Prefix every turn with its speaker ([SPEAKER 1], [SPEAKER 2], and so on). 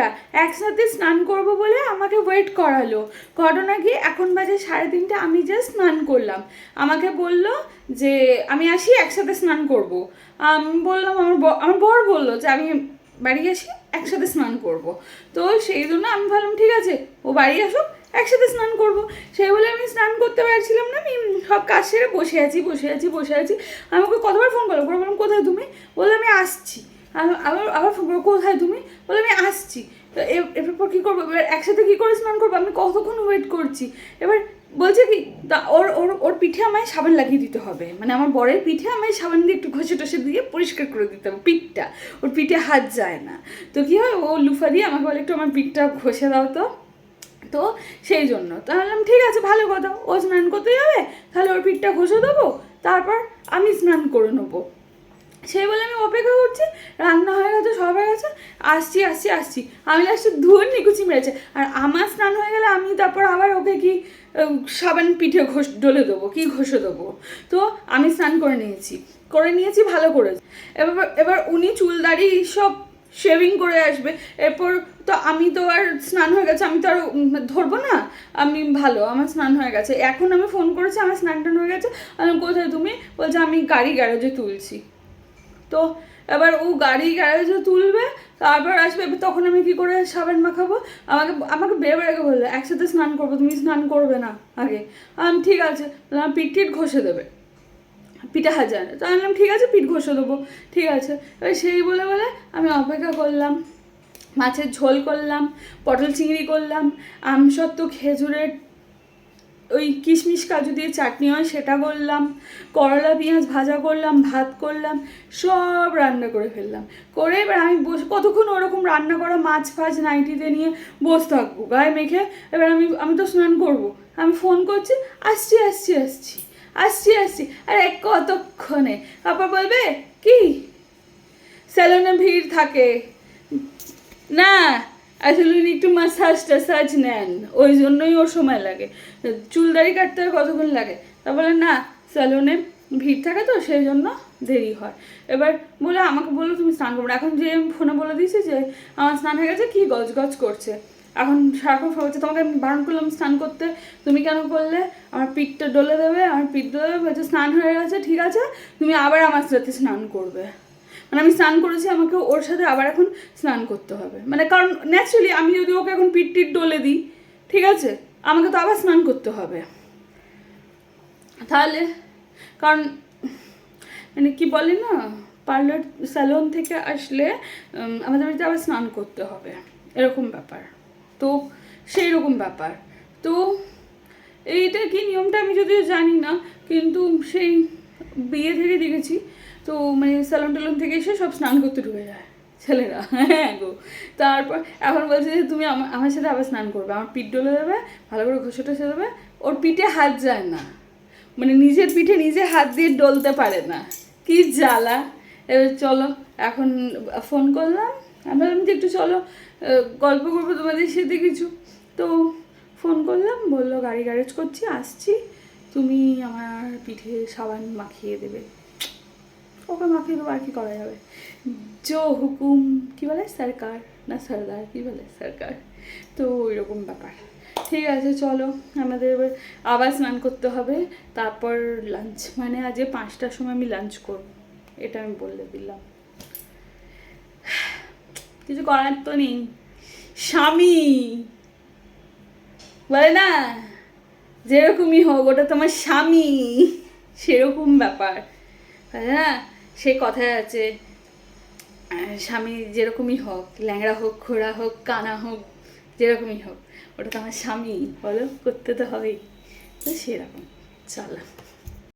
[SPEAKER 1] বন্ধুরা, একসাথে স্নান করব বলে আমাকে ওয়েট করালো। ঘটনা কি, এখন বাজে সাড়ে তিনটে, আমি জাস্ট স্নান করলাম। আমাকে বলল যে, আমি আসি, একসাথে স্নান করব। আমি, বললাম, আমার আমার বর বলল যে, আমি বাড়ি আসি, একসাথে স্নান করব। তো সেই জন্য আমি ভাবলাম, ঠিক আছে, ও বাড়ি আসুক, একসাথে স্নান করব। সেই বলে, আমি স্নান করতে পারছিলাম না, আমি সব কাজ সেরে বসে আছি বসে আছি বসে আছি। আমি ওকে কতবার ফোন করল করে বললাম, কোথায় তুমি? বলল, আমি আসছি। আবার আবার ফোন করব কোথায় তুমি? বলে আমি আসছি। তো এরপর কী করব? এবার একসাথে কী করে স্নান করব? আমি কতক্ষণ ওয়েট করছি? এবার বলছে কি, তা ওর ওর ওর পিঠে আমায় সাবান লাগিয়ে দিতে হবে। মানে আমার বরের পিঠে আমায় সাবান দিয়ে একটু ঘষে টসে দিয়ে পরিষ্কার করে দিতে হবে পিঠটা। ওর পিঠে হাত যায় না। তো কী হয়? ও লুফা দিয়ে আমাকে বলে, একটু আমার পিঠটা ঘষে দাও তো। তো সেই জন্য। তো বললাম, ঠিক আছে, ভালো কথা। ও স্নান করতে যাবে? তাহলে ওর পিঠটা ঘষে দেবো। তারপর আমি স্নান করে নেব। সেই বলে আমি অপেক্ষা করছি রান্না হয়ে গেছে সব হয়ে গেছে আসছি আসছি আসছি। আমি লাস্টে ধুয়ে নিকুচি মেরেছে। আর আমার স্নান হয়ে গেলে আমি তারপর আবার ওকে কি সাবান পিঠে ঘষ ডলে দেবো, কি ঘষে দেবো। তো আমি স্নান করে নিয়েছি। করে নিয়েছি, ভালো করে এবার এবার উনি চুল দাড়ি সব শেভিং করে আসবে। এরপর তো আমি তো আর স্নান হয়ে গেছে, আমি তো আর ধরবো না? আমি ভালো, আমার স্নান হয়ে গেছে। এখন আমি ফোন করেছি, আমার স্নান টান হয়ে গেছে। আমি কোথায় তুমি? বলছে, আমি গাড়ি গ্যারেজে তুলছি। তো এবার ও গাড়ি গ্যারেজে তুলবে, তারপর আসবে তখন আমি কি করে সাবান মাখাবো? আমাকে আমাকে বেরোবার আগে বলল, একসাথে স্নান করব, তুমি স্নান করবে না আগে। আমি ঠিক আছে। আমার পিঠ টিট ঘষে দেবে। পিঠা হাজার। তো আমি ঠিক আছে, পিঠ ঘষে দেবো। ঠিক আছে। এবার সেই বলে বলে আমি অপেক্ষা করলাম, মাছের ঝোল করলাম, পটল চিংড়ি করলাম আমসত্ত্ব খেজুরের ওই কিশমিশ কাজু দিয়ে চাটনি হয়, সেটা করলাম। করলা পেঁয়াজ ভাজা করলাম, ভাত করলাম, সব রান্না করে ফেললাম। করে এবার আমি বসে, কতক্ষণ ওরকম রান্না করা মাছ ফাছ নাইটিতে নিয়ে বসে থাকব? গায়ে মেখে এবার আমি আমি তো স্নান করব। আমি ফোন করছি, আসছি আসছি আসছি আসছি আসছি। আরে কতক্ষণে? তারপর বলবে, কি? স্যালনে ভিড় থাকে। না আসলে উনি একটু মাসাজ টাসাজ নেন, ওই জন্যই ওর সময় লাগে। চুল দাড়ি কাটতে আর কতক্ষণ লাগে? তা বলে, না স্যালুনে ভিড় থাকে তো, সেই জন্য দেরি হয়। এবার বলে, আমাকে বলল তুমি স্নান করবে। এখন যে ফোনে বলে দিয়েছি যে, আমার স্নান হয়ে গেছে, কী গজ গজ করছে? এখন সারাক্ষণ সব হচ্ছে তোমাকে আমি বারণ করলাম স্নান করতে, তুমি কেন করলে? আমার পিঠটা ডলে দেবে, আমার পিঠ ডলে দেবে স্নান হয়ে গেছে, ঠিক আছে, তুমি আবার আমার সাথে স্নান করবে। মানে আমি স্নান করেছি, আমাকে ওর সাথে আবার এখন স্নান করতে হবে। মানে কারণ ন্যাচারালি আমি যদি ওকে এখন পিঠ টিট ডলে দিই, ঠিক আছে? আমাকে তো আবার স্নান করতে হবে। তাহলে, কারণ মানে কি বলে না পার্লার স্যালন থেকে আসলে আমাদের বাড়িতে আবার স্নান করতে হবে। এরকম ব্যাপার। তো সেই রকম ব্যাপার। তো এইটা কি নিয়মটা আমি যদিও জানি না, কিন্তু সেই বিয়ে থেকে দেখেছি তো মানে স্যালন টেলন থেকে এসে সব স্নান করতে ঢুকে যায়, ছেলেরা। হ্যাঁ গো। তারপর এখন বলছে যে তুমি আমার আমার সাথে আবার স্নান করবে। আমার পিঠ ডলে দেবে ভালো করে ঘষে টষে দেবে। ওর পিঠে হাত যায় না। মানে নিজের পিঠে নিজে হাত দিয়ে ডলতে পারে না। কি জ্বালা। এবার চলো, এখন ফোন করলাম। আমি ভাবলাম যে একটু চলো গল্প করব তোমাদের সাথে কিছু। তো ফোন করলাম, বলল গাড়ি গ্যারেজ করছি, আসছি। তুমি আমার পিঠে সাবান মাখিয়ে দেবে। ওকে মাখিয়ে দেবো, আর কি করা যাবে? জো হুকুম, কি বলে? সরকার? না, সরদার, কি বলে? সরকার। তো ওই রকম ব্যাপার। ঠিক আছে, চলো। আমাদের এবার আবার স্নান করতে হবে। তারপর লাঞ্চ মানে আজকে পাঁচটার সময় আমি লাঞ্চ করব। এটা আমি বলে দিলাম। কিছু করার তো নেই। স্বামী! বলে না? যেরকমই হোক, ওটা তোমার স্বামী। সেরকম ব্যাপার। হ্যাঁ সে কথায় আছে স্বামী যেরকমই হোক, ল্যাংড়া হোক খোড়া হোক, কানা হোক, যেরকমই হোক, ওটা তো আমার স্বামী, বলো, করতে তো হবেই। তো সেরকম, চলো।